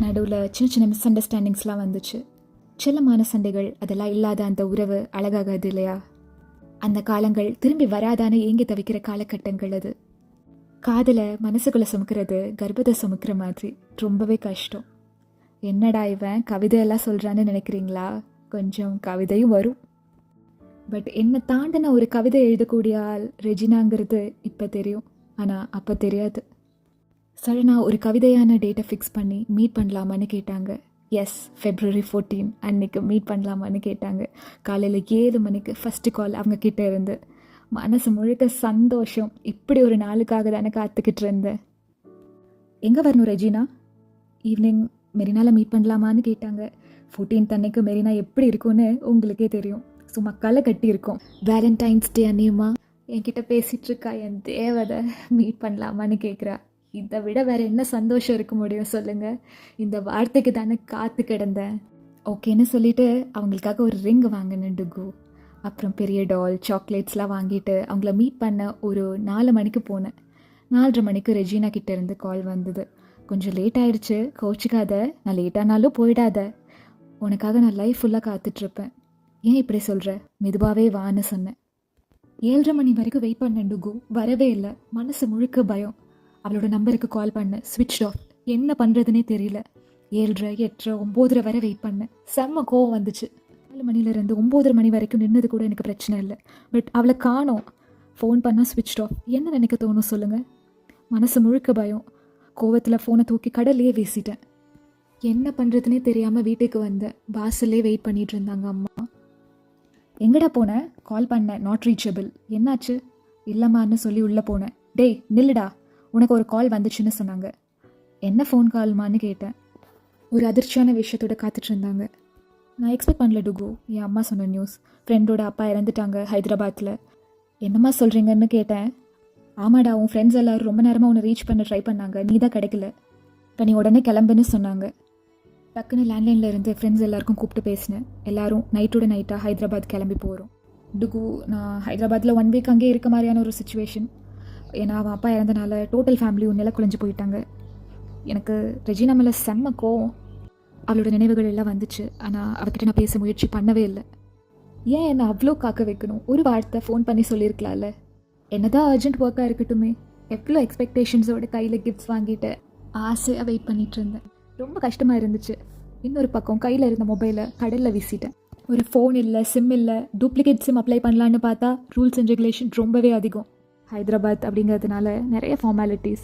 நடுவில் சின்ன சின்ன மிஸ் அண்டர்ஸ்டாண்டிங்ஸ்லாம் வந்துச்சு. செல்லமான சண்டைகள் அதெல்லாம் இல்லாத அந்த உறவு அழகாகாது இல்லையா? அந்த காலங்கள் திரும்பி வராதானே ஏங்கி தவிக்கிற காலகட்டங்கள் அது. காதலை மனசுக்குள்ளே சுமக்கிறது கர்ப்பத்தை சுமக்கிற மாதிரி ரொம்பவே கஷ்டம். என்னடா இவன் கவிதையெல்லாம் சொல்கிறான்னு நினைக்கிறீங்களா? கொஞ்சம் கவிதையும் வரும். பட் என்னை தாண்டின ஒரு கவிதை எழுதக்கூடிய ஆள் ரெஜினாங்கிறது இப்போ தெரியும். ஆனால் அப்போ தெரியாது. சடனாக ஒரு கவிதையான டேட்டை ஃபிக்ஸ் பண்ணி மீட் பண்ணலாமான்னு கேட்டாங்க. எஸ் ஃபெப்ரவரி ஃபோர்டீன் அன்னைக்கு மீட் பண்ணலாமான்னு கேட்டாங்க. காலையில் ஏழு மணிக்கு ஃபஸ்ட்டு கால் அவங்க கிட்டே இருந்து. மனசு முழுக்க சந்தோஷம். இப்படி ஒரு நாளுக்காக தானே காத்துக்கிட்டு இருந்தேன். எங்கே வரணும் ரெஜினா? ஈவினிங் மெரினாவில் மீட் பண்ணலாமான்னு கேட்டாங்க. ஃபோர்டீன்த் அன்னைக்கு மெரினா எப்படி இருக்கும்னு உங்களுக்கே தெரியும். சும்மா களை கட்டி இருக்கும். வேலண்டைன்ஸ் டே அன்னியமா? என்கிட்ட பேசிகிட்ருக்கா என் தேவதை மீட் பண்ணலாமான்னு கேட்குறா இதை விட வேற என்ன சந்தோஷம் இருக்க முடியும் சொல்லுங்க. இந்த வார்த்தைக்கு தானே காத்து கிடந்தேன். ஓகேன்னு சொல்லிட்டு அவங்களுக்காக ஒரு ரிங் வாங்கினேன் டுகு. அப்புறம் பெரிய டால் சாக்லேட்ஸ்லாம் வாங்கிட்டு அவங்கள மீட் பண்ண ஒரு நாலு மணிக்கு போனேன். நாலரை மணிக்கு ரெஜினா கிட்ட இருந்து கால் வந்தது. கொஞ்சம் லேட் ஆயிடுச்சு. கோச்சிக்காத. நான் லேட்டானாலும் போயிடாத. உனக்காக நான் லைஃப் ஃபுல்லாக காத்துட்ருப்பேன். ஏன் இப்படி சொல்கிற மெதுவாகவே வான்னு சொன்னேன். ஏழரை மணி வரைக்கும் வெயிட் பண்ணேன் டுகு. வரவே இல்லை. மனசு முழுக்க பயம். அவளோட நம்பருக்கு கால் பண்ணேன் ஸ்விட்ச் ஆஃப் என்ன பண்ணுறதுனே தெரியல. ஏழரை எட்டரை ஒம்போதரை வரை வெயிட் பண்ணேன் செம்ம கோவம் வந்துச்சு. நாலு மணிலேருந்து ஒம்போதரை மணி வரைக்கும் நின்னது கூட எனக்கு பிரச்சனை இல்லை. பட் அவளை காணோம். ஃபோன் பண்ணால் ஸ்விட்ச் ஆஃப் என்ன நினைக்க தோணும் சொல்லுங்கள் மனசு முழுக்க பயம். கோவத்தில் ஃபோனை தூக்கி கடல்லையே வீசிட்டேன். என்ன பண்ணுறதுனே தெரியாமல் வீட்டுக்கு வந்தேன் வாசல்லே வெயிட் பண்ணிட்டு இருந்தாங்க அம்மா. எங்கடா போனேன் கால் பண்ணேன் நாட் ரீச்சபிள் என்னாச்சு? இல்லைம்மான்னு சொல்லி உள்ளே போனேன் டேய் நில்லுடா. உனக்கு ஒரு கால் வந்துச்சுன்னு சொன்னாங்க. என்ன ஃபோன் கால்மான்னு கேட்டேன். ஒரு அதிர்ச்சியான விஷயத்தோட காத்துட்டு இருந்தாங்க. நான் எக்ஸ்பெக்ட் பண்ணல டுகு. என் அம்மா சொன்ன நியூஸ் ஃப்ரெண்டோட அப்பா இறந்துட்டாங்க ஹைதராபாத்தில் என்னம்மா சொல்கிறீங்கன்னு கேட்டேன். ஆமாடா உன் ஃப்ரெண்ட்ஸ் எல்லாரும் ரொம்ப நேரமாக உன்னை ரீச் பண்ண ட்ரை பண்ணாங்க. நீ தான் கிடைக்கல. இப்போ நீ உடனே கிளம்புன்னு சொன்னாங்க. டக்குன்னு லேண்ட்லைனில் இருந்து ஃப்ரெண்ட்ஸ் எல்லாருக்கும் கூப்பிட்டு பேசினேன். எல்லாரும் நைட்டோட நைட்டாக ஹைதராபாத் கிளம்பி போகிறோம் டுகு நான் ஹைதராபாத்தில் ஒன் வீக் அங்கேயே இருக்க மாதிரியான ஒரு சுச்சுவேஷன் ஏன்னா அவன் அப்பா இறந்தனால டோட்டல் ஃபேமிலியும் நில குலைஞ்சு போயிட்டாங்க. எனக்கு ரெஜினா மேலே செம்ம கோவம். அவளோட நினைவுகள் எல்லாம் வந்துச்சு. ஆனால் அவகிட்ட நான் பேச முயற்சி பண்ணவே இல்லை. ஏன் என்னை அவ்வளோ காக்க வைக்கணும்? ஒரு வார்த்தை ஃபோன் பண்ணி சொல்லியிருக்கலாம்ல. என்னதான் அர்ஜென்ட் ஒர்க்காக இருக்கட்டுமே. எவ்வளோ எக்ஸ்பெக்டேஷன்ஸோட கையில் கிஃப்ட்ஸ் வாங்கிட்டு ஆசையாக வெயிட் பண்ணிட்டு இருந்தேன். ரொம்ப கஷ்டமாக இருந்துச்சு. இன்னொரு பக்கம் கையில் இருந்த மொபைலை கடலில் வீசிட்டேன். ஒரு ஃபோன் இல்லை சிம் இல்லை டூப்ளிகேட் சிம் அப்ளை பண்ணலான்னு பார்த்தா ரூல்ஸ் அண்ட் ரெகுலேஷன் ரொம்பவே அதிகம். ஹைதராபாத் அப்படிங்கிறதுனால நிறைய ஃபார்மாலிட்டிஸ்